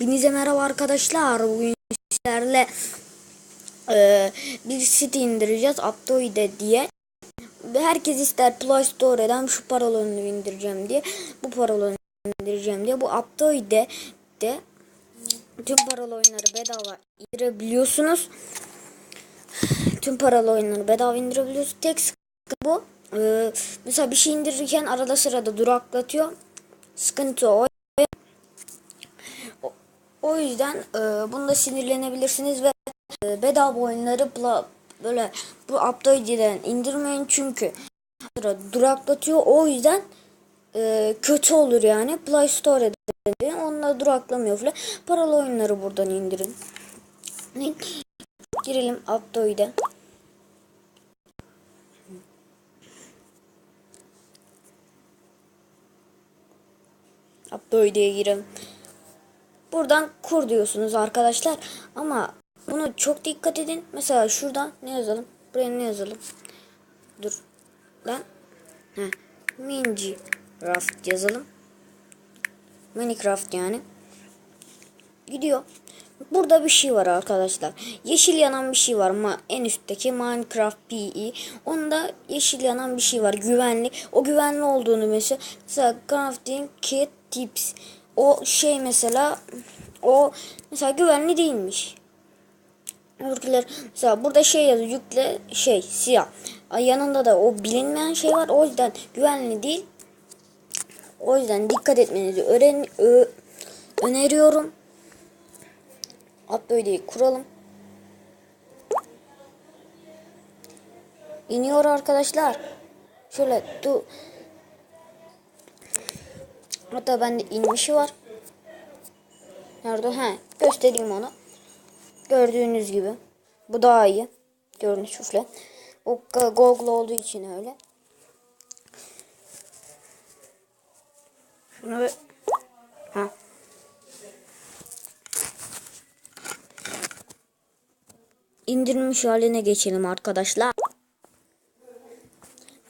Hepinize merhaba arkadaşlar. Bugün sizlerle e, bir site indireceğiz. Aptoide diye. Herkes ister Play Store'dan şu parolonu indireceğim diye. Bu parolonu indireceğim diye. Bu Aptoide de tüm paralı oyunları bedava indirebiliyorsunuz. Tüm paralı oyunları bedava indirebiliyorsunuz. Tek sıkıntı bu. E, mesela bir şey indirirken arada sırada duraklatıyor. Sıkıntı o. O yüzden e, bunda sinirlenebilirsiniz ve e, bedava oyunları bla- böyle bu update'den indirmeyin çünkü duraklatıyor. O yüzden e, kötü olur yani. Play Store'da onunla duraklamıyor falan. Paralı oyunları buradan indirin. Girelim update'e. Update'e girelim. Buradan kur diyorsunuz arkadaşlar. Ama bunu çok dikkat edin. Mesela şuradan ne yazalım? Buraya ne yazalım? Dur. Lan. Heh. Minecraft yazalım. Minecraft yani. Gidiyor. Burada bir şey var arkadaşlar. Yeşil yanan bir şey var. Ma en üstteki Minecraft PE. Onda yeşil yanan bir şey var. Güvenli. O güvenli olduğunu mesela, mesela crafting kit tips. O şey mesela o mesela güvenli değilmiş. Öbürküler mesela burada şey yazıyor yükle şey siyah. Yanında da o bilinmeyen şey var. O yüzden güvenli değil. O yüzden dikkat etmenizi öğren ö, öneriyorum. Upload'i kuralım. İniyor arkadaşlar. Şöyle du Hatta bende inmişi var. Nerede? He, göstereyim onu. Gördüğünüz gibi. Bu daha iyi. Görünüş şufle. O Google olduğu için öyle. Şunu bir... Ha. İndirilmiş haline geçelim arkadaşlar.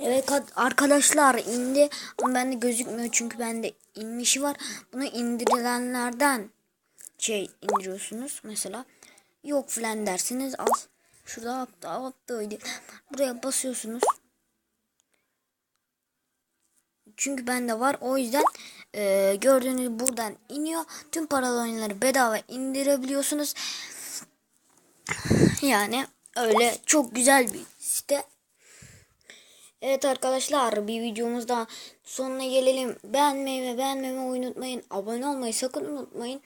Evet arkadaşlar indi ama bende gözükmüyor çünkü bende inmişi var. Bunu indirilenlerden şey indiriyorsunuz mesela. Yok filan dersiniz al. Şurada altta alttaydı. Buraya basıyorsunuz. Çünkü bende var. O yüzden e, gördüğünüz buradan iniyor. Tüm paralı oyunları bedava indirebiliyorsunuz. Yani öyle çok güzel bir site. Evet arkadaşlar bir videomuzda sonuna gelelim. Beğenmeyi ve beğenmemeyi unutmayın. Abone olmayı sakın unutmayın.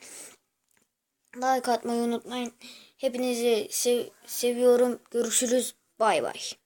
Like atmayı unutmayın. Hepinizi sev seviyorum. Görüşürüz. Bay bay.